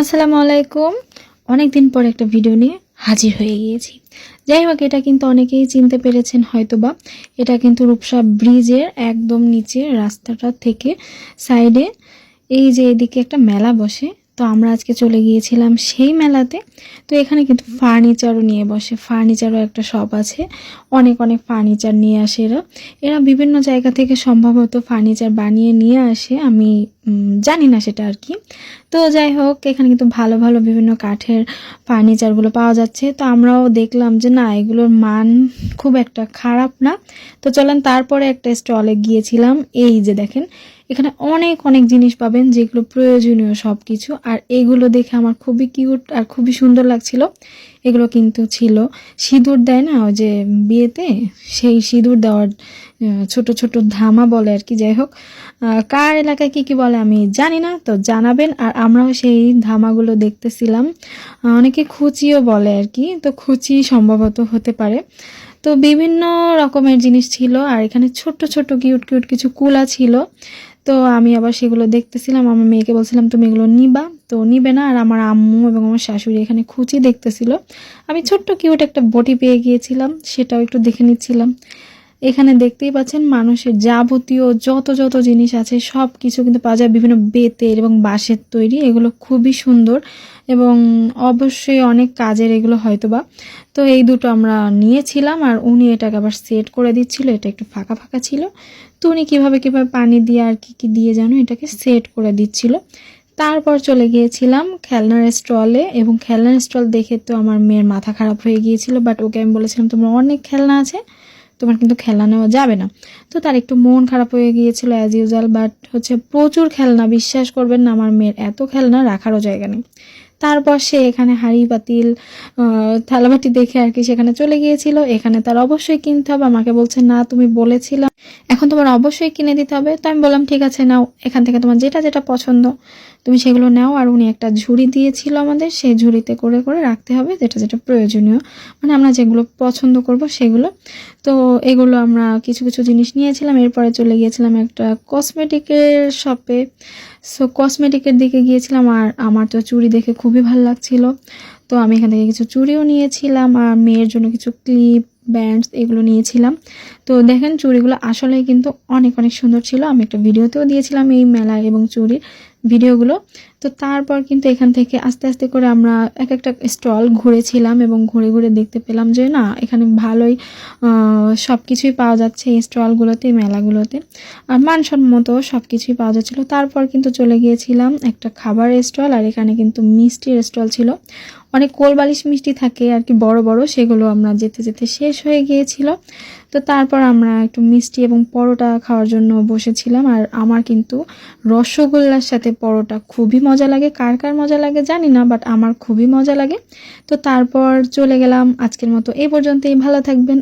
আসসালামু আলাইকুম। অনেকদিন পর একটা ভিডিও নিয়ে হাজির হয়ে গিয়েছি। যাই হোক, এটা কিন্তু অনেকেই চিনতে পেরেছেন হয়তো বা এটা কিন্তু রূপসা ব্রিজের একদম নিচে রাস্তাটা থেকে সাইডে এই যে এদিকে একটা মেলা বসে। তো আমরা আজকে চলে গিয়েছিলাম সেই মেলাতে। তো এখানে কিন্তু ফার্নিচারও নিয়ে বসে, ফার্নিচারও একটা শপ আছে। অনেক অনেক ফার্নিচার নিয়ে আসে এরা। এরা বিভিন্ন জায়গা থেকে সম্ভবত ফার্নিচার বানিয়ে নিয়ে আসে, আমি জানি না সেটা আর কি। তো যাই হোক, এখানে কিন্তু ভালো ভালো বিভিন্ন কাঠের ফার্নিচারগুলো পাওয়া যাচ্ছে। তো আমরাও দেখলাম যে না, এগুলোর মান খুব একটা খারাপ না। তো চলেন, তারপরে একটা স্টলে গিয়েছিলাম। এই যে দেখেন এখানে অনেক অনেক জিনিস পাবেন যেগুলো প্রয়োজনীয় সব কিছু আর এগুলো দেখে আমার খুবই কিউট আর খুবই সুন্দর লাগছিল। এগুলো কিন্তু ছিল সিঁদুর দেয় না, ওই যে বিয়েতে সেই সিঁদুর দেওয়ার ছোট ছোট ধামা বলে আর কি, যাই হোক। কার এলাকায় কি কি বলে আমি জানি না, তো জানাবেন। আর আমরাও সেই ধামাগুলো দেখতেছিলাম। অনেকে খুচিও বলে আর কি, তো খুচি সম্ভবত হতে পারে। তো বিভিন্ন রকমের জিনিস ছিল, আর এখানে ছোট্ট ছোট্ট কিউট কিউট কিছু কুলা ছিল। তো আমি আবার সেগুলো দেখতেছিলাম আমার মেয়েকে বলছিলাম, তুমি এগুলো নিবা। তো নিবে না, আর আমার আম্মু এবং আমার শাশুড়ি এখানে খুঁচি দেখতেছিল। আমি ছোট্ট কিউট একটা বটি পেয়ে গিয়েছিলাম, সেটাও একটু দেখে নিচ্ছিলাম। এখানে দেখতেই পাচ্ছেন মানুষের যাবতীয় যত যত জিনিস আছে সব কিছু কিন্তু পাওয়া যায়। বিভিন্ন বেতের এবং বাঁশের তৈরি, এগুলো খুবই সুন্দর এবং অবশ্যই অনেক কাজের এগুলো হয়তোবা। তো এই দুটো আমরা নিয়েছিলাম আর উনি এটাকে আবার সেট করে দিচ্ছিল, এটা একটু ফাঁকা ফাঁকা ছিল। তো উনি কীভাবে কীভাবে পানি দিয়ে আর কি কি দিয়ে যেন এটাকে সেট করে দিচ্ছিল। তারপর চলে গিয়েছিলাম খেলনার স্টলে এবং খেলনার স্টল দেখে তো আমার মেয়ের মাথা খারাপ হয়ে গিয়েছিল, বাট ওকে আমি বলেছিলাম, তোমার অনেক খেলনা আছে তোমার কিন্তু খেলা নেওয়া যাবে না। তো তার একটু মন খারাপ হয়ে গিয়েছিল অ্যাজ ইউজুয়াল বাট হচ্ছে প্রচুর খেলনা, বিশ্বাস করবেন না, আমার মেয়ের এত খেলনা রাখারও জায়গা নেই। তারপর সে এখানে হাঁড়ি বাতিল থালাবাটি দেখে আর কি সেখানে চলে গিয়েছিল। এখানে তার অবশ্যই কিনতে হবে। আমাকে বলছে, না, তুমি বলেছিলাম এখন তোমার অবশ্যই কিনে দিতে হবে। তো আমি বললাম, ঠিক আছে, নাও। এখান থেকে তোমার যেটা যেটা পছন্দ, তুমি সেগুলো নাও। আর উনি একটা ঝুড়ি দিয়েছিল আমাদের। সেই ঝুড়িতে করে করে রাখতে হবে যেটা যেটা প্রয়োজনীয়। মানে আমরা যেগুলো পছন্দ করব সেগুলো। তো এগুলো আমরা কিছু কিছু জিনিস নিয়েছিলাম। এরপরে চলে গিয়েছিলাম একটা কসমেটিকের শপে সো কসমেটিকের দিকে গিয়েছিলাম আর আমার তো চুড়ি দেখে খুবই ভালো লাগছিল। তো আমি এখান থেকে কিছু চুড়িও নিয়েছিলাম আর মেয়ের জন্য কিছু ক্লিপ ব্যান্ডস এগুলো নিয়েছিলাম। তো দেখেন চুড়িগুলো আসলেই কিন্তু অনেক অনেক সুন্দর ছিল। আমি একটা ভিডিওতেও দিয়েছিলাম এই মেলা এবং চুড়ির ভিডিওগুলো। তো তারপর কিন্তু এখান থেকে আস্তে আস্তে করে আমরা এক একটা স্টল ঘুরেছিলাম এবং ঘুরে ঘুরে দেখতে পেলাম যে না, এখানে ভালোই সব কিছুই পাওয়া যাচ্ছে এই স্টলগুলোতে, মেলাগুলোতে। আর মানসম্মত সব কিছুই পাওয়া যাচ্ছিল। তারপর কিন্তু চলে গিয়েছিলাম একটা খাবারের স্টল আর এখানে কিন্তু মিষ্টির স্টল ছিল। অনেক কোলবালিশ মিষ্টি থাকে আর কি, বড় বড়, সেগুলো আমরা যেতে যেতে শেষ হয়ে গিয়েছিল। তো তারপর আমরা একটু মিষ্টি এবং পরোটা খাওয়ার জন্য বসেছিলাম, আর আমার কিন্তু রসগোল্লার সাথে পরোটা খুবই মজা লাগে। কার কার মজা লাগে জানি না বাট আমার খুবই মজা লাগে। তো তারপর চলে গেলাম। আজকের মতো এই পর্যন্তই। ভালো থাকবেন।